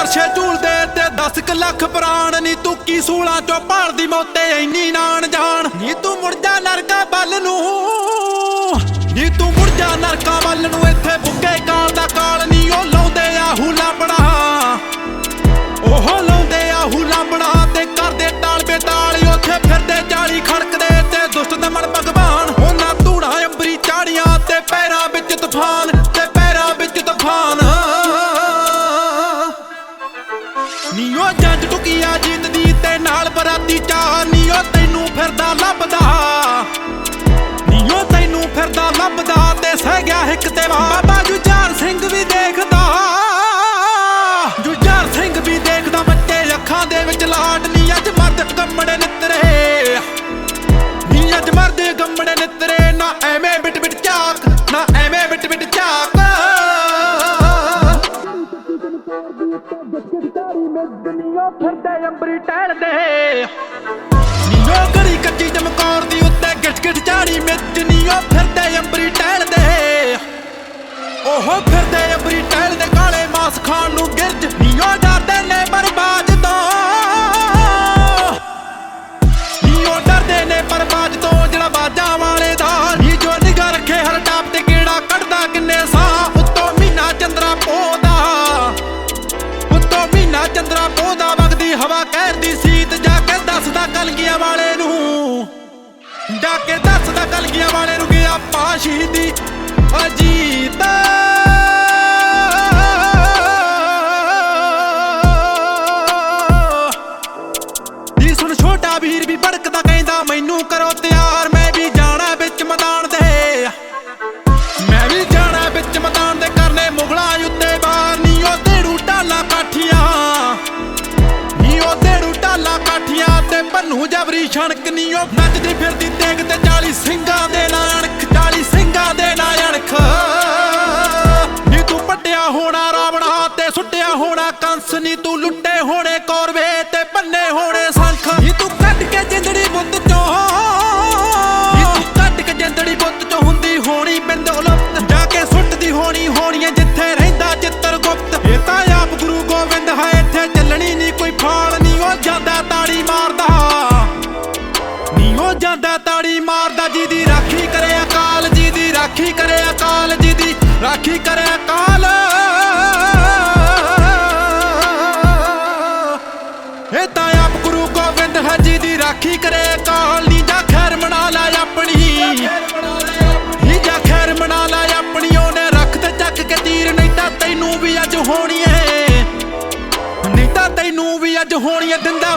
ਨੀ ਉੱਥੇ ਨੇਜੇ ਵਰਸ਼ੇ ਝੂਲਦੇ ਤੇ 10 ਲੱਖ ਪ੍ਰਾਣ, ਨੀ ਤੂੰ ਕੀ ਸੂਲਾਂ ਚੋਂ ਭਾਲਦੀ ਮੋਤੇ, ਇੰਨੀ ਨਾਨ ਜਾਣ ਨੀ ਤੂੰ ਮੁੜ ਜਾ ਨਰਕਾਂ ਵੱਲ ਨੂੰ, ਨੀ ਤੂੰ ਮੁੜ ਜਾ ਨਰਕਾਂ ਵੱਲ ਨੂੰ, ਇੱਥੇ ਬੁੱਗੇ ਕਾਲ ਦਾ ਕਾਲ ਨੀ ਉਹ ਲਾਉਂਦੇ ਆ ਹੂਲਾ ਬਣਾ ਉਹ ਨੀਓ ਜੰਜ ਟੁਕੀਆ ਜਿੰਦ ਤੇ ਨਾਲ ਬਰਾਤੀ ਚਾਹ, ਨੀਓ ਤੈਨੂੰ ਫਿਰਦਾ ਲੱਭਦਾ। ਨੀਓ ਤੈਨੂੰ ਫਿਰਦਾ ਲੱਭਦਾ ਤੇ ਸਹਿ ਗਿਆ ਹਿੱਕ ਤੇ ਵਾ ਬਾਬਾ ਜੁਝਾਰ ਸਿੰਘ ਵੀ ਦੇਖਦਾ। ਜੁਝਾਰ ਸਿੰਘ ਵੀ ਦੇਖਦਾ ਬੱਚੇ ਅੱਖਾਂ ਦੇ ਵਿੱਚ ਲਾਟ, ਨੀ ਅੱਜ ਮਰਦ ਗੰਮੜੇ ਨਿਤਰੇ। ਨੀ ਅੱਜ ਮਰਦ ਗੰਮੜੇ ਨਿੱਤਰੇ, ਨਾ ਐਵੇਂ ਦੁਨੀਆ ਫਿਰਦੇ ਅੰਬਰੀ ਟਹਿਲਦੇ ਨੀਓ ਗੜੀ ਕੱਚੀ ਚਮਕੌਰ ਦੀ ਉੱਤੇ ਗਿੱਟ ਗਿੱਟ ਝਾੜੀ ਮਿੱਚ ਨੀਓ ਫਿਰਦੇ ਅੰਬਰੀ ਟਹਿਲਦੇ ਉਹ ਫਿਰਦੇ ਅੰਬਰੀ ਟਹਿਲਦੇ ਕਾਲੇ ਮਾਸ ਖਾਣ ਨੂੰ ਗਿਰਜ ਨੀਓ ਡਰਦੇ ਨੇ ਬਰਬਾਦ ਤੋਂ। ਨੀਓ ਡਰਦੇ ਨੇ ਬਰਬਾਦ ਤੋਂ, ਜਿਹੜਾ ਬਾਜਾਂ ਹਵਾ ਕਹਿਰ ਦੀ ਸੀਤ ਜਾ ਕੇ ਦੱਸਦਾ ਕਲਗੀਆਂ ਵਾਲੇ ਨੂੰ। ਜਾ ਕੇ ਦੱਸਦਾ ਕਲਗੀਆਂ ਵਾਲੇ ਨੂੰ ਗਿਆ ਪਾ ਸ਼ਹੀਦੀ। ਅਜੀਤ ਕਾਠੀਆਂ ਜਬਰੀ ਛਣਕ ਨੀ ਉਹ ਨੱਚਦੀ ਫਿਰਦੀ ਤੇਗ ਤੇ 40 ਸਿੰਘਾਂ ਦੇ ਨਾਲ ਅਣਖ 40 ਸਿੰਘਾਂ ਦੇ ਨਾਂ ਅਣਖ। ਨੀ ਤੂੰ ਪੱਟਿਆ ਹੋਣਾ ਰਾਵਣਾ ਤੇ ਸੁੱਟਿਆ ਹੋਣਾ ਕੰਸ, ਨੀ ਤੂੰ ਲੁੱਟੇ ਹੋਣੇ ਕੌਰਵੇ ਤੇ ਭੰਨੇ ਹੋਣੇ ਸੰਖ। ਨੀ ਤੂੰ ਤਾੜੀ ਮਾਰਦਾ ਜੀ ਦੀ ਰਾਖੀ ਕਰੇ ਅਕਾਲ, ਜੀ ਦੀ ਰਾਖੀ ਕਰੇ ਅਕਾਲ, ਜੀ ਦੀ ਰਾਖੀ ਕਰੇ ਅਕਾਲ। ਇਹ ਤਾਂ ਆਪ ਗੁਰੂ ਗੋਬਿੰਦ ਹੈ ਜੀ ਦੀ ਰਾਖੀ ਕਰੇ ਅਕਾਲ, ਨੀ ਜਾ ਖੈਰ ਮਨਾ ਲੈ ਆਪਣੀ। ਨੀ ਜਾ ਖੈਰ ਮਨਾ ਲੈ ਆਪਣੀ, ਉਹਨੇ ਰੱਖ ਤੇ ਚੱਕ ਕੇ ਤੀਰ, ਨਹੀਂ ਤਾਂ ਤੈਨੂੰ ਵੀ ਅੱਜ ਹੋਣੀ ਏ। ਨਹੀਂ ਤਾਂ ਤੈਨੂੰ ਵੀ ਅੱਜ ਹੋਣੀ ਏ, ਦਿੰਦਾ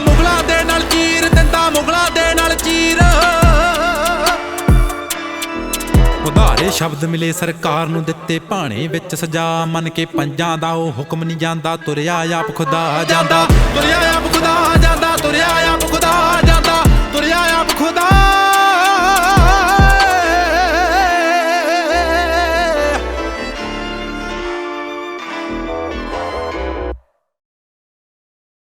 ਸ਼ਬਦ ਮਿਲੇ ਸਰਕਾਰ ਨੂੰ ਦਿੱਤੇ ਭਾਣੇ ਵਿੱਚ ਸਜਾ। ਮੰਨ ਕੇ ਪੰਜਾਂ ਦਾ ਉਹ ਹੁਕਮ ਨਹੀਂ ਜਾਂਦਾ, ਤੁਰਿਆ ਆਪ ਖੁਦਾ ਜਾਂਦਾ। ਤੁਰਿਆ ਆਪ ਖੁਦਾ ਜਾਂਦਾ, ਤੁਰਿਆ